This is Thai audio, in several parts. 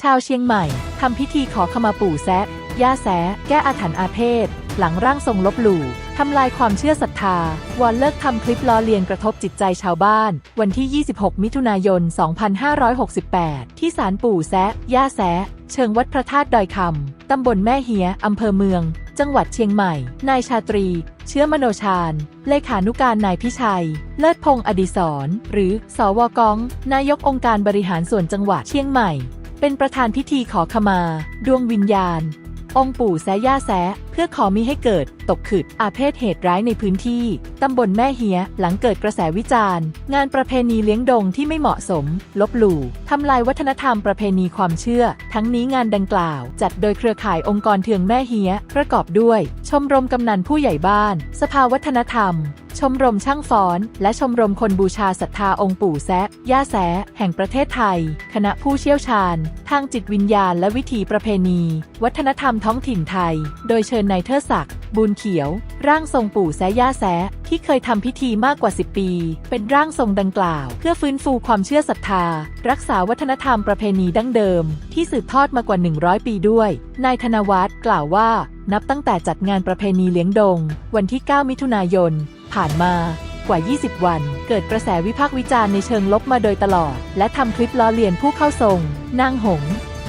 ชาวเชียงใหม่ทำพิธีขอขมาปู่แซะย่าแซะแก้อาถรรพ์อาเพศ หลังร่างทรงลบหลู่ทำลายความเชื่อศรัทธา วอนเลิกทำคลิปล้อเลียนกระทบจิตใจชาวบ้าน วันที่ 26 มิถุนายน 2568 ที่ศาลปู่แซะย่าแซะเชิงวัดพระธาตุดอยคำ ตำบลแม่เหีย อำเภอเมือง จังหวัดเชียงใหม่ นายชาตรี เชื้อมโนชาญ เลขานุการนายพิชัย เลิศพงษ์อดิศรหรือ สวกอง นายกองค์การบริหารส่วนจังหวัดเชียงใหม่ เป็นประธานพิธีขอขมา ดวงวิญญาณ องค์ปู่แซย่าแซะเพื่อขอมิให้เกิด ตกขึดอาเพศเหตุร้ายในพื้นที่ ตำบลแม่เฮีย หลังเกิดกระแสวิจารณ์ งานประเพณีเลี้ยงดงที่ไม่เหมาะสม ลบหลู่ทำลายวัฒนธรรมประเพณีความเชื่อ ทั้งนี้งานดังกล่าว จัดโดยเครือข่ายองค์กรเทืองแม่เฮีย ประกอบด้วย ชมรมกำนันผู้ใหญ่บ้าน สภาวัฒนธรรม ชมรมช่างฟ้อน และชมรมคนบูชาศรัทธาองค์ปู่แซะย่าแซะแห่งประเทศไทย คณะผู้เชี่ยวชาญ ทางจิตวิญญาณและวิถีประเพณี วัฒนธรรมท้องถิ่นไทย โดยเชิญนายเทิดศักดิ์บุญเขียว ร่างทรงปู่แซะย่าแซะที่เคยทำพิธีมากกว่า 10 ปี เป็นร่างทรงดังกล่าว เพื่อฟื้นฟูความเชื่อศรัทธา รักษาวัฒนธรรมประเพณีดั้งเดิม ที่สืบทอดมากว่า 100 ปีด้วย นายธนวัฒน์กล่าวว่า นับตั้งแต่จัดงานประเพณีเลี้ยงดง วันที่ 9 มิถุนายน ผ่านมากว่า 20 วัน เกิดกระแสวิพากษ์วิจารณ์ในเชิงลบมาโดยตลอด และทำคลิปล้อเลียนผู้เข้าทรง นางหง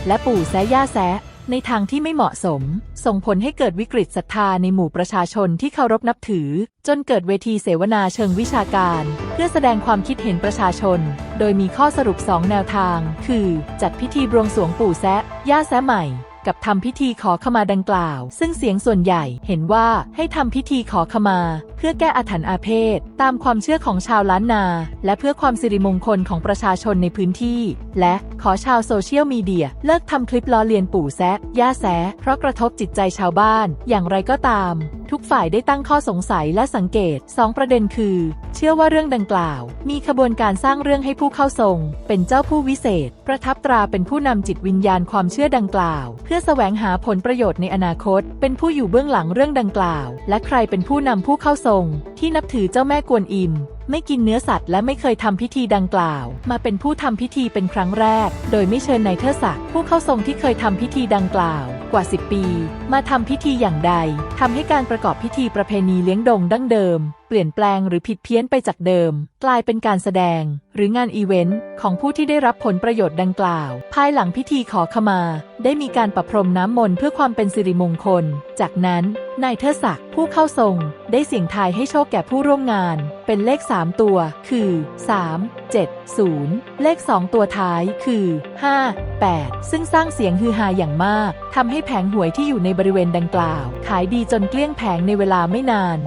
และปู่แซย่าแซะในทางที่ไม่เหมาะสม ส่งผลให้เกิดวิกฤตศรัทธาในหมู่ประชาชนที่เคารพนับถือ จนเกิดเวทีเสวนาเชิงวิชาการ เพื่อแสดงความคิดเห็นประชาชน โดยมีข้อสรุป 2 แนวทาง คือ จัดพิธีบวงสรวงปู่แซะย่าแซะใหม่ กับทำพิธีขอขมาดังกล่าว ซึ่งเสียงส่วนใหญ่เห็นว่าให้ทำพิธีขอขมา เพื่อแก้อาถรรพ์อาเพศ ตามความเชื่อของชาวล้านนา และเพื่อความสิริมงคลของประชาชนในพื้นที่ และ ขอชาวโซเชียลมีเดีย เลิกทำคลิปล้อเลียนปู่แซะย่าแซะเพราะกระทบจิตใจชาวบ้าน อย่างไรก็ตาม ทุกฝ่ายได้ตั้งข้อสงสัยและสังเกต 2 ประเด็นคือ เชื่อว่าเรื่องดังกล่าว มีขบวนการสร้างเรื่องให้ผู้เข้าทรง เป็นเจ้าผู้วิเศษ ประทับตราเป็นผู้นำจิตวิญญาณความเชื่อดังกล่าว เพื่อแสวงหาผลประโยชน์ในอนาคต เป็นผู้อยู่เบื้องหลังเรื่องดังกล่าว และใครเป็นผู้นำผู้เข้าทรง ที่นับถือเจ้าแม่กวนอิม ไม่กินเนื้อสัตว์และไม่เคยทำพิธีดังกล่าว มาเป็นผู้ทำพิธีเป็นครั้งแรก โดยไม่เชิญนายเทอศักดิ์ผู้เข้าทรงที่เคยทำพิธีดังกล่าวกว่า 10 ปี มาทำพิธีอย่างใดทำให้การประกอบพิธีประเพณีเลี้ยงดงดั้งเดิม เปลี่ยนแปลงหรือผิดเพี้ยนไปจากเดิม กลายเป็นการแสดง หรืองานอีเวนต์ของผู้ที่ได้รับผลประโยชน์ดังกล่าว ภายหลังพิธีขอขมา ได้มีการประพรมน้ำมนต์เพื่อความเป็นสิริมงคล จากนั้นนายเทิดศักดิ์ผู้เข้าทรง ได้เสี่ยงทายให้โชคแก่ผู้ร่วมงาน เป็นเลข 3 ตัว คือ 3 7 0 เลข 2 ตัวท้ายคือ 5 8 ซึ่งสร้างเสียงฮือฮาอย่างมากทำให้แผงหวยที่อยู่ในบริเวณดังกล่าว ขายดีจนเกลี้ยงแผงในเวลาไม่นาน